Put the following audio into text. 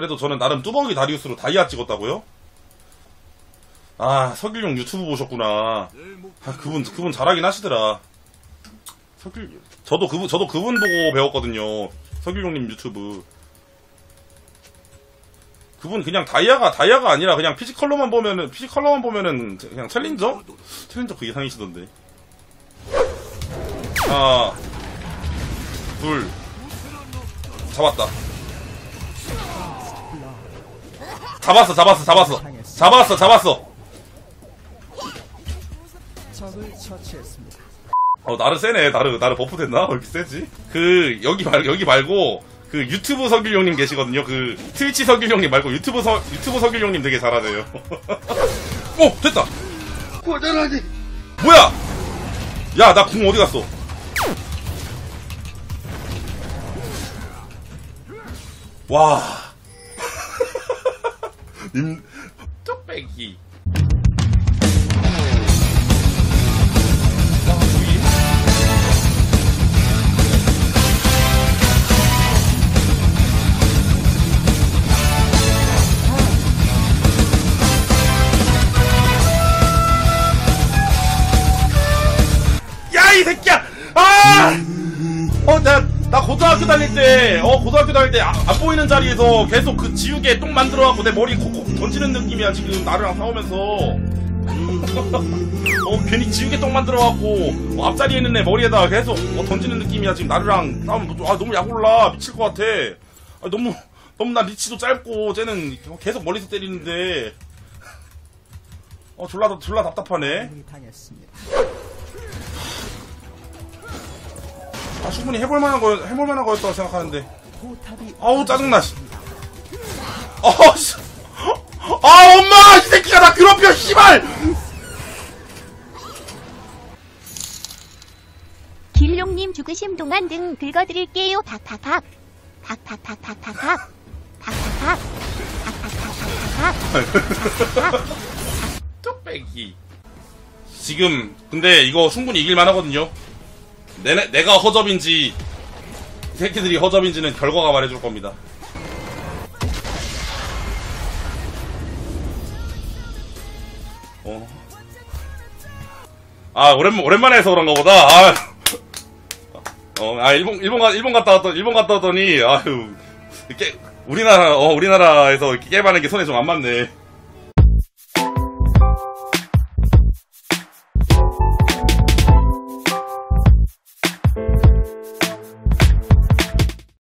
그래도 저는 나름 뚜벅이 다리우스로 다이아 찍었다고요? 아 석일용 유튜브 보셨구나. 아 그분 그분 잘하긴 하시더라. 석일 저도 그분 저도 그분 보고 배웠거든요. 석일용님 유튜브. 그분 그냥 다이아가 다이아가 아니라 그냥 피지컬러만 보면은 피지컬러만 보면은 그냥 챌린저? 챌린저 그 이상이시던데. 하나, 둘, 잡았다. 잡았어, 잡았어, 잡았어, 잡았어, 잡았어. 어 나르 세네, 나르 나르 버프 됐나? 왜 이렇게 세지? 그 여기 말 여기 말고 그 유튜브 석일용님 계시거든요. 그 트위치 석일용님 말고 유튜브 서 유튜브 석일용님 되게 잘하세요. 어 됐다. 고전하지. 뭐야? 야, 나 궁 어디 갔어? 와. 님, 뚝배기. 야, 이 새끼야! 아! 어, 나, 나 고등학교 다닐 때, 어, 고등학교 다닐 때, 아, 안 보이는 자리에서 계속 그 지우개 똥 만들어갖고 내 머리 콕콕 던지는 느낌이야, 지금, 나랑 싸우면서. 어, 괜히 지우개 똥 만들어갖고, 어, 앞자리에 있는 애 머리에다가 계속, 어, 던지는 느낌이야, 지금, 나르랑 싸우면, 아, 너무 약올라. 미칠 것 같아. 아, 너무, 너무 나 리치도 짧고, 쟤는 계속 멀리서 때리는데, 어, 졸라, 졸라 답답하네. 이 당했습니다. 아, 충분히 해볼 만한 거, 해볼 만한 거였다고 생각하는데. 아우, 짜증나, 씨. 아, 씨. 아, 엄마! 이 새끼가 나 괴롭혀, 씨발! 길룡님 죽으심 동안 등 긁어드릴게요. 팍팍팍. 팍팍팍팍팍팍. 팍팍팍. 팍팍팍팍팍. 뚝배기. 지금, 근데 이거 충분히 이길 만 하거든요. 내, 내가 허접인지, 이 새끼들이 허접인지는 결과가 말해줄 겁니다. 어. 아, 오랜, 오랜만에 해서 그런가 보다. 아. 어, 아, 일본, 일본, 가, 일본 갔다 왔더, 일본 갔다 왔더니, 아유, 깨, 우리나라, 어, 우리나라에서 깨 바는 게 손에 좀 안 맞네.